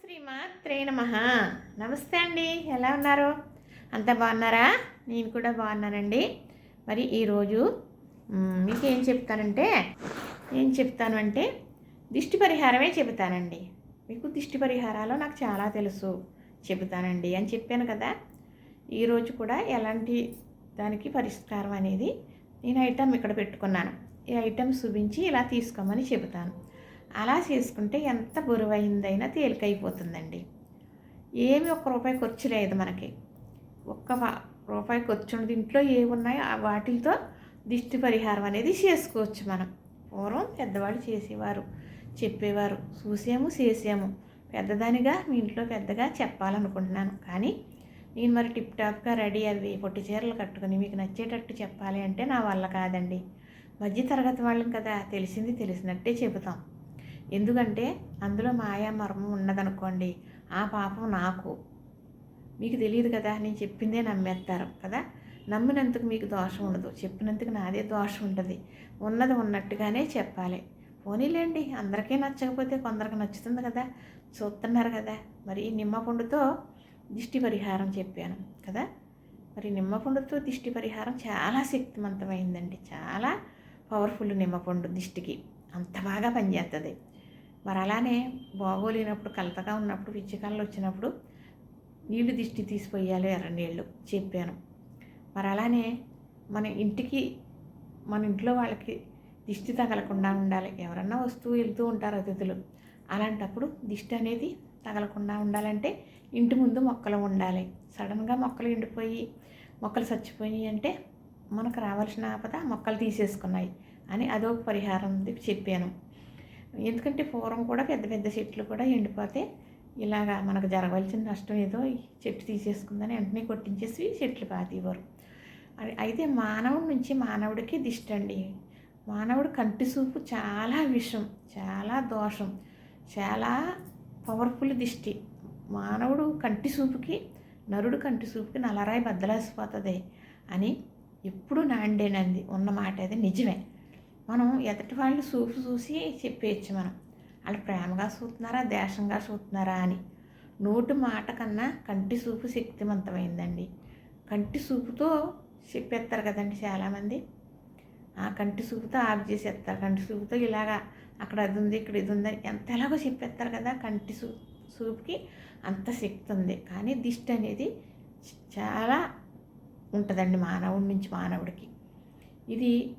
శ్రీమాత్రే నమ. నమస్తే అండి. ఎలా ఉన్నారు? అంత బాగున్నారా? నేను కూడా బాగున్నానండి. మరి ఈరోజు మీకు ఏం చెప్తానంటే ఏం చెప్తాను అంటే దిష్టి పరిహారమే చెబుతానండి. మీకు దిష్టి పరిహారాలు నాకు చాలా తెలుసు చెబుతానండి అని చెప్పాను కదా. ఈరోజు కూడా ఎలాంటి దానికి పరిష్కారం అనేది నేను ఐటమ్ ఇక్కడ పెట్టుకున్నాను. ఈ ఐటమ్ చూపించి ఇలా తీసుకోమని చెబుతాను. అలా చేసుకుంటే ఎంత బరువైందైనా తేలికైపోతుందండి. ఏమి ఒక్క రూపాయి ఖర్చు లేదు మనకి. ఒక్క రూపాయి ఖర్చు ఉండదు ఇంట్లో ఏమి ఉన్నాయో ఆ వాటితో దిష్టి పరిహారం అనేది చేసుకోవచ్చు మనం. పూర్వం పెద్దవాళ్ళు చేసేవారు చెప్పేవారు. చూసాము చేసాము. పెద్దదానిగా మీ ఇంట్లో పెద్దగా చెప్పాలనుకుంటున్నాను. కానీ నేను మరి టిప్ టాప్గా రెడీ అవి పొట్టి చీరలు కట్టుకుని మీకు నచ్చేటట్టు చెప్పాలి అంటే నా వల్ల కాదండి. మధ్య తరగతి వాళ్ళం కదా తెలిసింది తెలిసినట్టే చెబుతాం. ఎందుకంటే అందులో మాయా మర్మం ఉన్నదనుకోండి ఆ పాపం నాకు. మీకు తెలియదు కదా నేను చెప్పిందే నమ్మేస్తారు కదా. నమ్మినందుకు మీకు దోషం ఉండదు. చెప్పినందుకు నాదే దోషం ఉంటుంది. ఉన్నది ఉన్నట్టుగానే చెప్పాలి. పోనీలేండి అందరికీ నచ్చకపోతే కొందరికి నచ్చుతుంది కదా. చూస్తున్నారు కదా మరి ఈ నిమ్మపండుతో దిష్టి పరిహారం చెప్పాను కదా. మరి నిమ్మపండుతో దిష్టి పరిహారం చాలా శక్తివంతమైందండి. చాలా పవర్ఫుల్ నిమ్మపండు దిష్టికి. అంత బాగా పనిచేస్తుంది మరి అలానే బాగోలేనప్పుడు కలతగా ఉన్నప్పుడు పిచ్చికళ్ళు వచ్చినప్పుడు నీళ్ళు దిష్టి తీసిపోయాలి ఎర్ర నీళ్ళు చెప్పాను. మరి అలానే మన ఇంటికి మన ఇంట్లో వాళ్ళకి దిష్టి తగలకుండా ఉండాలి. ఎవరన్నా వస్తూ వెళ్తూ ఉంటారు అతిథులు. అలాంటప్పుడు దిష్టి అనేది తగలకుండా ఉండాలంటే ఇంటి ముందు మొక్కలు ఉండాలి. సడన్గా మొక్కలు ఎండిపోయి మొక్కలు చచ్చిపోయి అంటే మనకు రావాల్సిన ఆపద మొక్కలు తీసేసుకున్నాయి అని అదొక పరిహారం చెప్పాను. ఎందుకంటే పూర్వం కూడా పెద్ద పెద్ద చెట్లు కూడా ఎండిపోతే ఇలాగా మనకు జరగవలసిన నష్టం ఏదో చెట్టు తీసేసుకుందని వెంటనే కొట్టించేసి చెట్లు పాతేవారు. అయితే మానవుడి నుంచి మానవుడికి దిష్టి అండి కంటి చూపు చాలా విషం చాలా దోషం చాలా పవర్ఫుల్ దిష్టి. మానవుడు కంటి చూపుకి నరుడు కంటి చూపుకి నలరాయి బద్దలేసిపోతుంది అని ఎప్పుడు నాండేనంది. ఉన్న మాట అది నిజమే. మనం ఎదుటి వాళ్ళు చూపు చూసి చెప్పేయచ్చు మనం. వాళ్ళు ప్రేమగా చూస్తున్నారా దేశంగా చూస్తున్నారా అని. నోటి మాట కన్నా కంటి చూపు శక్తివంతమైందండి. కంటి చూపుతో చెప్పేస్తారు కదండి చాలామంది. ఆ కంటి చూపుతో ఆఫ్ చేసేస్తారు. కంటి చూపుతో ఇలాగా అక్కడ అది ఉంది ఇక్కడ ఇది ఉంది ఎంత ఎలాగో చెప్పేస్తారు కదా. కంటి చూ చూపుకి అంత శక్తి ఉంది. కానీ దిష్టి అనేది చాలా ఉంటుందండి మానవుడి నుంచి మానవుడికి. ఇది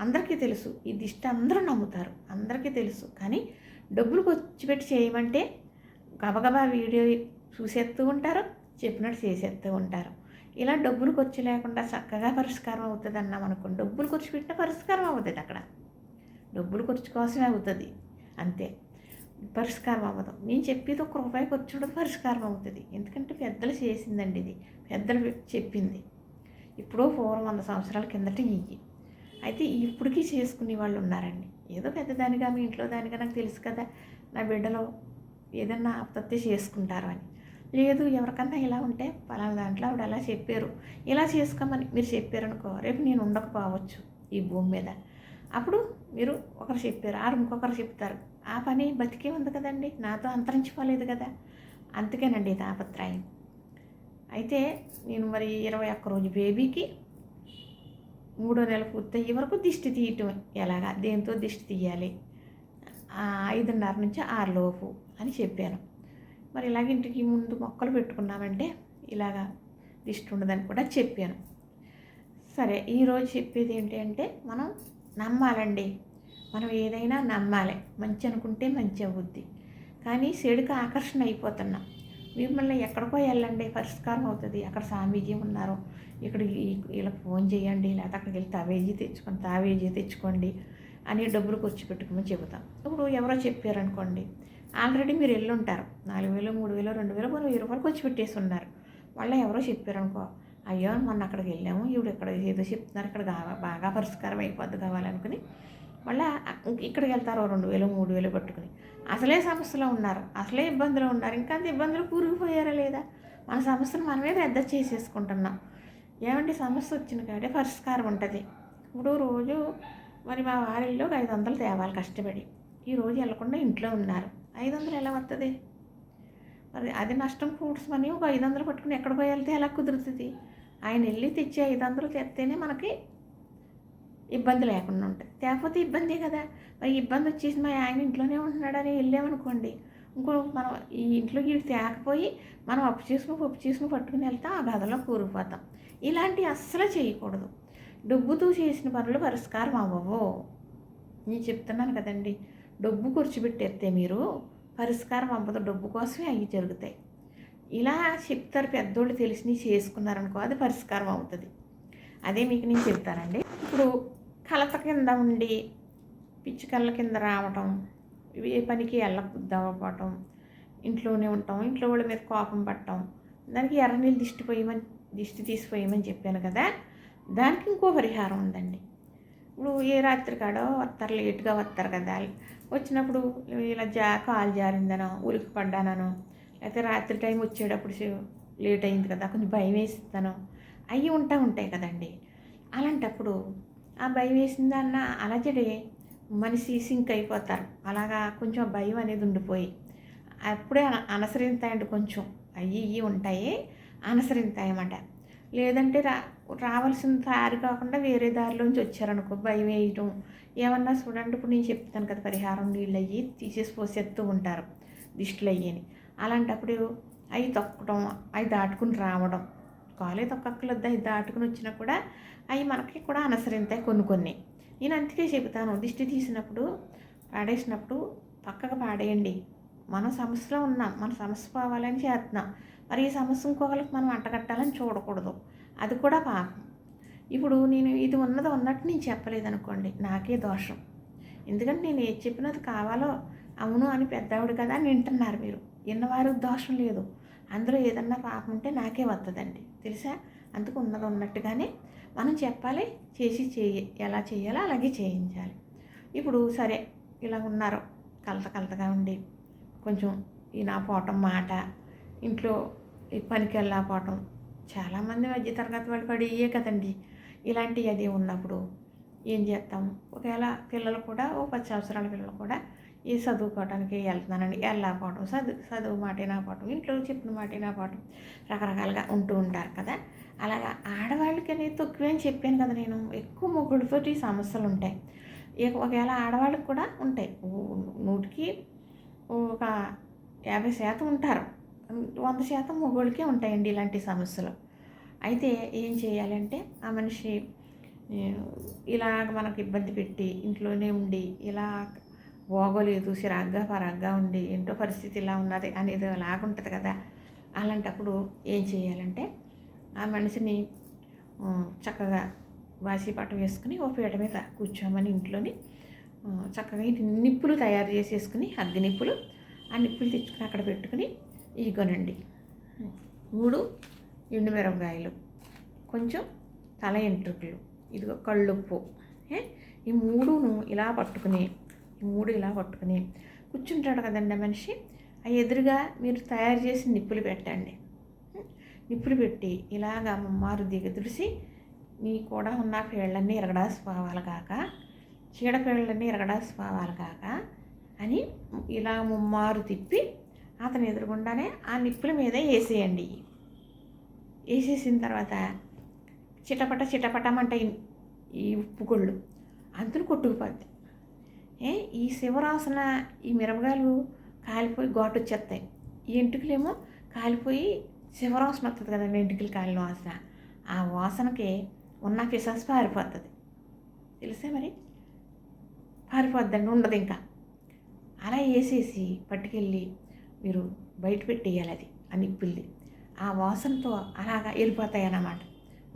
అందరికీ తెలుసు. ఈ దిష్టి అందరూ నమ్ముతారు. అందరికీ తెలుసు. కానీ డబ్బులు ఖర్చు పెట్టి చేయమంటే గబగబా వీడియో చూసేస్తూ ఉంటారు చెప్పినట్టు చేసేస్తూ ఉంటారు. ఇలా డబ్బులు ఖర్చు లేకుండా చక్కగా పరిష్కారం అవుతుంది అన్నాం అనుకోండి. డబ్బులు ఖర్చు పెట్టిన పరిష్కారం అవుతుంది అక్కడ. డబ్బులు ఖర్చు కోసమే అవుతుంది. అంతే. పరిష్కారం అవ్వదు. నేను చెప్పేది ఒక రూపాయి ఖర్చు ఉండదు పరిష్కారం అవుతుంది. ఎందుకంటే పెద్దలు చేసిందండి ఇది. పెద్దలు చెప్పింది. ఇప్పుడు ఫోర్ వంద సంవత్సరాల కిందట ఇయ్యి. అయితే ఇప్పటికీ చేసుకునే వాళ్ళు ఉన్నారండి. ఏదో పెద్దదానిగా మీ ఇంట్లో దానిగా నాకు తెలుసు కదా. నా బిడ్డలో ఏదన్నా ఆపత్తి చేసుకుంటారు అని. లేదు ఎవరికన్నా ఇలా ఉంటే పలానా దాంట్లో ఆవిడ అలా చెప్పారు. ఇలా చేసుకోమని మీరు చెప్పారనుకో రేపు నేను ఉండకపోవచ్చు ఈ భూమి మీద. అప్పుడు మీరు ఒకరు చెప్పారు ఆరు ఇంకొకరు చెప్తారు. ఆ పని బతికే ఉంది కదండి. నాతో అంతరించిపోలేదు కదా. అందుకేనండి ఇది తాపత్రయం అయితే నేను మరి ఇరవై ఒక్క రోజు బేబీకి మూడో నెల పూర్తయ్యే వరకు దిష్టి తీయటం. ఎలాగా? దేంతో దిష్టి తీయాలి? ఆ, ఐదున్నర నుంచి ఆరులోపు అని చెప్పాను. మరి ఇలాగ ఇంటికి ముందు మొక్కలు పెట్టుకున్నామంటే ఇలాగా దిష్టి ఉండదని కూడా చెప్పాను. సరే ఈరోజు చెప్పేది ఏంటి అంటే మనం నమ్మాలండి. మనం ఏదైనా నమ్మాలి. మంచి అనుకుంటే మంచి అవుద్ది. కానీ చెడుకు ఆకర్షణ అయిపోతున్నాం. మిమ్మల్ని ఎక్కడికో వెళ్ళండి. పరిష్కారం అవుతుంది. అక్కడ స్వామీజీ ఉన్నారు. ఇక్కడ ఇలా వీళ్ళకి ఫోన్ చేయండి లేకపోతే అక్కడికి వెళ్ళి తావేజీ తెచ్చుకోండి తావేజీ తెచ్చుకోండి అని డబ్బులు ఖర్చు పెట్టుకోమని చెబుతాం. ఇప్పుడు ఎవరో చెప్పారనుకోండి ఆల్రెడీ మీరు వెళ్ళి ఉంటారు. నాలుగు వేలు మూడు వేలు రెండు వేలు కొన్ని వెయ్యి రూపాయలు ఖర్చు పెట్టేసి ఉన్నారు. వాళ్ళ ఎవరో చెప్పారనుకో అయ్యో మొన్న అక్కడికి వెళ్ళాము ఇప్పుడు ఇక్కడ ఏదో చెప్తున్నారు ఇక్కడ బాగా పరిష్కారం అయిపోద్ది కావాలనుకుని మళ్ళీ ఇక్కడికి వెళ్తారు రెండు వేలు మూడు వేలు పట్టుకుని. అసలే సమస్యలో ఉన్నారు. అసలే ఇబ్బందులు ఉన్నారు. ఇంకా అంత ఇబ్బందులు కూరుకుపోయారా లేదా? మన సమస్యను మనమే పెద్ద చేసేసుకుంటున్నాం. ఏమంటే సమస్య వచ్చిన కాడే పరిష్కారం ఉంటుంది. ఇప్పుడు రోజు మరి మా వారిల్లో ఐదు వందలు తేవాలి కష్టపడి. ఈ రోజు వెళ్ళకుండా ఇంట్లో ఉన్నారు. ఐదు వందలు ఎలా వస్తుంది మరి అది నష్టం ఫ్రూట్స్ మనీ ఒక ఐదు వందలు పట్టుకుని ఎక్కడికో వెళ్తే ఎలా కుదురుతుంది? ఆయన వెళ్ళి తెచ్చి ఐదు వందలు తెస్తేనే మనకి ఇబ్బంది లేకుండా ఉంటుంది. తేకపోతే ఇబ్బందే కదా. మరి ఇబ్బంది వచ్చేసి మా ఆయన ఇంట్లోనే ఉంటున్నాడని వెళ్ళామనుకోండి ఇంకో మనం ఈ ఇంట్లో ఇటు తేకపోయి మనం అప్పు చేసుకుని పప్పు చేసుకుని పట్టుకుని వెళ్తాం ఆ గదలో కూరిపోతాం ఇలాంటివి అస్సలు చేయకూడదు. డబ్బుతో చేసిన పనులు పరిష్కారం అవ్వవు. నేను చెప్తున్నాను కదండి డబ్బు కూర్చోబెట్టేస్తే మీరు పరిష్కారం అవ్వదు. డబ్బు కోసమే అవి జరుగుతాయి. ఇలా చెప్తారు పెద్దోళ్ళు తెలిసి చేసుకున్నారనుకో అది పరిష్కారం అవుతుంది. అదే మీకు నేను చెప్తానండి. ఇప్పుడు కలత కింద ఉండి పిచ్చి కళ్ళ కింద రావటం ఏ పనికి వెళ్ళకపోవటం ఇంట్లోనే ఉంటాం ఇంట్లో వాళ్ళ మీద కోపం పట్టడం దానికి ఎర్ర నీళ్ళు దిష్టి పోయమని దిష్టి తీసిపోయమని చెప్పాను కదా దానికి ఇంకో పరిహారం ఉందండి. ఇప్పుడు ఏ రాత్రి కాడో వస్తారు లేట్గా వస్తారు కదా వచ్చినప్పుడు ఇలా జా కాలు జారిందనో ఉలికి పడ్డానో లేకపోతే రాత్రి టైం వచ్చేటప్పుడు లేట్ అయింది కదా కొంచెం భయం వేసిస్తాను అవి ఉంటా ఉంటాయి కదండి. అలాంటప్పుడు ఆ భయం వేసిందన్న అలజడి మనిషి సింక్ అయిపోతారు. అలాగా కొంచెం భయం అనేది ఉండిపోయి. అప్పుడే అనసరింతాయండి కొంచెం. అవి ఇవి ఉంటాయి అనసరింతాయన్నమాట. లేదంటే రా రావాల్సిన దారి కాకుండా వేరే దారిలోంచి వచ్చారనుకో భయం వేయటం. ఏమన్నా చూడండి ఇప్పుడు నేను చెప్తాను కదా పరిహారం నీళ్ళు అయ్యి తీసేసి పోసేస్తూ ఉంటారు దిష్టిలు అయ్యని. అలాంటప్పుడు అవి తొక్కడం అవి దాటుకుని రావడం. కాలే తొక్కక్కలొద్దు అవి దాటుకుని వచ్చినా కూడా అవి మనకి కూడా అనుసరింతాయి కొన్ని కొన్ని. నేను అందుకే చెబుతాను దిష్టి తీసినప్పుడు పాడేసినప్పుడు పక్కకు పాడేయండి. మనం సమస్యలో ఉన్నాం మన సమస్య పోవాలని చేస్తున్నాం మరి ఈ సమస్య ఇంకొకరికి మనం అంటగట్టాలని చూడకూడదు. అది కూడా పాపం. ఇప్పుడు నేను ఇది ఉన్నది ఉన్నట్టు నేను చెప్పలేదు అనుకోండి నాకే దోషం. ఎందుకంటే నేను ఏది చెప్పినది కావాలో అవును అని పెద్దవాడు కదా అని వింటున్నారు మీరు. విన్నవారు దోషం లేదు. అందులో ఏదన్నా పాపం ఉంటే నాకే వస్తుందండి తెలుసా? అందుకు ఉన్నది ఉన్నట్టుగానే మనం చెప్పాలి చేసి చేయ ఎలా చేయాలో అలాగే చేయించాలి. ఇప్పుడు సరే ఇలా ఉన్నారు కలత కలతగా ఉండి కొంచెం ఈ నా పోవటం మాట ఇంట్లో ఈ పనికి వెళ్ళకపోవటం చాలామంది మధ్య తరగతి వాళ్ళు పడియే కదండి. ఇలాంటి అది ఉన్నప్పుడు ఏం చేస్తాం? ఒకవేళ పిల్లలు కూడా ఓ పది సంవత్సరాల పిల్లలు కూడా ఈ చదువుకోవడానికి వెళ్తున్నానండి. వెళ్ళకపోవటం చదువు చదువు మాట వినకపోవటం ఇంట్లో చెప్పిన మాట పాటం? రకరకాలుగా ఉంటూ ఉంటారు కదా. అలాగా ఆడవాళ్ళకి తక్కువే అని చెప్పాను కదా నేను. ఎక్కువ మొగుడితోటి సమస్యలు ఉంటాయి. ఒకవేళ ఆడవాళ్ళకి కూడా ఉంటాయి. నూటికి ఒక యాభై శాతం ఉంటారు. వంద శాతం మొగోళ్ళకే ఉంటాయండి ఇలాంటి సమస్యలు. అయితే ఏం చేయాలంటే ఆ మనిషి ఇలాగ మనకు ఇబ్బంది పెట్టి ఇంట్లోనే ఉండి ఇలా పోగలేదు సిరాగ్గా పరాగ్గా ఉండి ఏంటో పరిస్థితి ఇలా ఉన్నది అనేది లాగుంటుంది కదా. అలాంటప్పుడు ఏం చేయాలంటే ఆ మనిషిని చక్కగా వాసిపాట వేసుకుని ఓ పీట మీద కూర్చోమని ఇంట్లోని చక్కగా ఇంటి నిప్పులు తయారు చేసేసుకుని అగ్గి నిప్పులు ఆ నిప్పులు తెచ్చుకుని అక్కడ పెట్టుకుని ఇగోనండి మూడు ఎండుమిరపకాయలు కొంచెం తల ఎంట్రుకలు ఇదిగో కళ్ళుప్పు ఈ మూడును ఇలా పట్టుకుని మూడు ఇలా పట్టుకుని కూర్చుంటాడు కదండి మనిషి. ఆ ఎదురుగా మీరు తయారు చేసి నిప్పులు పెట్టండి. నిప్పులు పెట్టి ఇలాగా ముమ్మారు దిగదుడిసి నీ కూడా ఉన్న పేళ్ళన్నీ ఎరగడాసి పోవాలి కాక చీడపేళ్ళన్నీ ఎరగడాసి పోవాలి కాక అని ఇలా ముమ్మారు తిప్పి అతను ఎదురుగుండానే ఆ నిప్పుల మీద వేసేయండి. వేసేసిన తర్వాత చిటపట చిటపటమంటాయి ఈ ఉప్పుకొళ్ళు అంతులు కొట్టుకుపోద్ది. ఈ శివరాసన ఈ మిరపకాయలు కాలిపోయి ఘాటు వచ్చేస్తాయి ఈ ఎంటుకలేమో కాలిపోయి శివరాసన వస్తుంది కదండి ఎంటుకలు కాలిన వాసన. ఆ వాసనకి ఉన్న పిసాస్ పారిపోతుంది తెలుసా మరి? పారిపోద్దండి ఉండదు ఇంకా. అలా వేసేసి పట్టుకెళ్ళి మీరు బయట పెట్టేయాలి అది ఆ నిప్పుల్ని. ఆ వాసనతో అలాగా వెళ్ళిపోతాయి అన్నమాట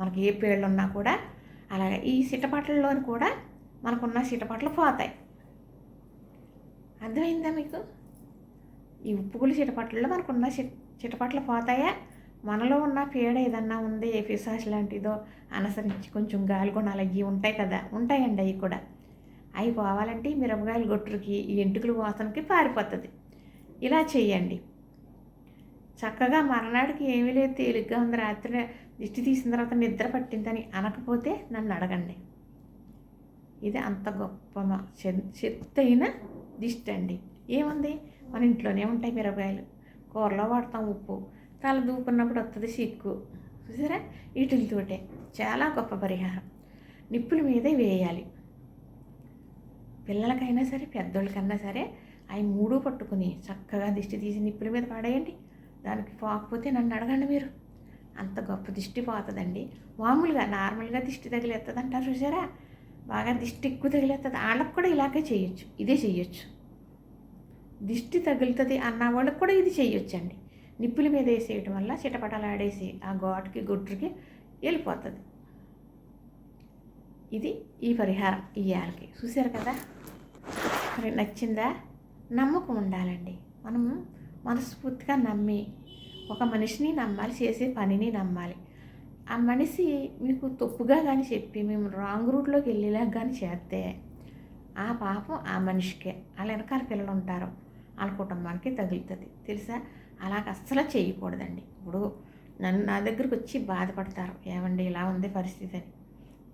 మనకి ఏ పేళ్ళు ఉన్నా కూడా అలాగే ఈ సిటపాట్లలో కూడా మనకున్న సిటపాట్లు పోతాయి. అర్థమైందా మీకు? ఈ ఉప్పుగులు చిటపట్లలో మనకున్న చిటపట్లు పోతాయా? మనలో ఉన్న పీడ ఏదన్నా ఉంది ఏ పిసాస్ లాంటిదో అనుసరించి కొంచెం గాలి గుణాలు అవి ఉంటాయి కదా. ఉంటాయండి అవి కూడా. అవి పోవాలంటే మిరపకాయలు గొట్టుకి ఈ ఎంటుకలు వాసనకి పారిపోతుంది. ఇలా చేయండి చక్కగా మరనాడికి ఏమీ లేదు తేలిగ్గా ఉంది. రాత్రి దిష్టి తీసిన తర్వాత నిద్ర పట్టిందని అనకపోతే నన్ను అడగండి. ఇది అంత గొప్ప చెత్త అయిన దిష్టి అండి. ఏముంది? మన ఇంట్లోనే ఉంటాయి మిరపకాయలు. కూరలో వాడతాం ఉప్పు. తల దూకున్నప్పుడు వస్తుంది సిక్కు చూసారా? వీటితోటే చాలా గొప్ప పరిహారం. నిప్పుల మీదే వేయాలి. పిల్లలకైనా సరే పెద్దోళ్ళకైనా సరే అవి మూడు పట్టుకుని చక్కగా దిష్టి తీసి నిప్పుల మీద పడేయండి. దానికి పోకపోతే నన్ను అడగండి మీరు. అంత గొప్ప దిష్టి పోతుందండి. మామూలుగా నార్మల్గా దిష్టి తగిలేస్తుంది అంటారు చూసారా? బాగా దిష్టి ఎక్కువ తగిలేస్తుంది వాళ్ళకు కూడా ఇలాగే చేయొచ్చు. ఇదే చేయొచ్చు. దిష్టి తగులుతుంది అన్న వాళ్ళకి కూడా ఇది చేయొచ్చండి. నిప్పుల మీద వేసేయటం వల్ల చిటపటలాడేసి ఆ గోటకి గుట్టుకి వెళ్ళిపోతుంది. ఇది ఈ పరిహారం ఇయ్యాలకి చూశారు కదా? మరి నచ్చిందా? నమ్మకం ఉండాలండి. మనం మనస్ఫూర్తిగా నమ్మి ఒక మనిషిని నమ్మాలి చేసే పనిని నమ్మాలి. ఆ మనిషి మీకు తప్పుగా కానీ చెప్పి మేము రాంగ్ రూట్లోకి వెళ్ళేలాగా కానీ చేస్తే ఆ పాపం ఆ మనిషికే. వాళ్ళ వెనకాల పిల్లలు ఉంటారు. వాళ్ళ కుటుంబానికి తగులుతుంది. తెలుసా? అలాగ అస్సలు చేయకూడదండి. ఇప్పుడు నన్ను నా దగ్గరకు వచ్చి బాధపడతారు. ఏమండి ఇలా ఉంది పరిస్థితి అని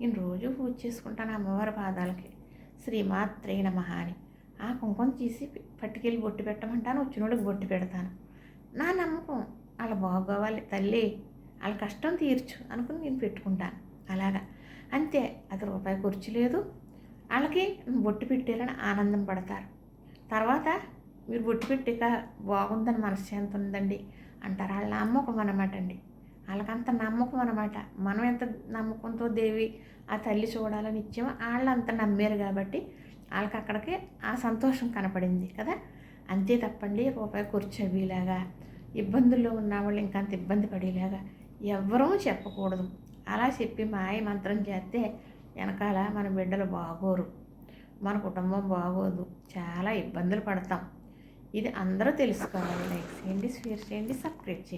నేను రోజు పూజ చేసుకుంటాను అమ్మవారి పాదాలకి. శ్రీమాత్రే మహాని అని. ఆ కుంకుమ తీసి పట్టుకెళ్ళి బొట్టు పెట్టమంటాను వచ్చినోడికి బొట్టు పెడతాను. నా నమ్మకం వాళ్ళ బాగోవాలి తల్లి వాళ్ళ కష్టం తీర్చు అనుకుని నేను పెట్టుకుంటాను. అలాగా. అంతే. అది రూపాయి ఖర్చు లేదు. వాళ్ళకి బొట్టు పెట్టారని ఆనందం పడతారు. తర్వాత మీరు బొట్టు పెట్టాక బాగుందని మనశ్శాంతి ఉందండి అంటారు. వాళ్ళ నమ్మకం అనమాట అండి. వాళ్ళకంత నమ్మకం అనమాట మనం ఎంత నమ్మకంతో దేవి ఆ తల్లి చూడాలని ఇచ్చామో వాళ్ళు అంత నమ్మారు కాబట్టి వాళ్ళకి అక్కడికి ఆ సంతోషం కనపడింది కదా. అంతే తప్పండి రూపాయి కూర్చోవిలాగా ఇబ్బందుల్లో ఉన్న వాళ్ళు ఇంకంత ఇబ్బంది పడేలాగా ఎవ్వరూ చెప్పకూడదు. అలా చెప్పి మాయ మంత్రం చేస్తే వెనకాల మన బిడ్డలు బాగోరు మన కుటుంబం బాగోదు చాలా ఇబ్బందులు పడతాం. ఇది అందరూ తెలుసుకోవాలి. లైక్ చేయండి షేర్ చేయండి సబ్స్క్రైబ్ చేయండి.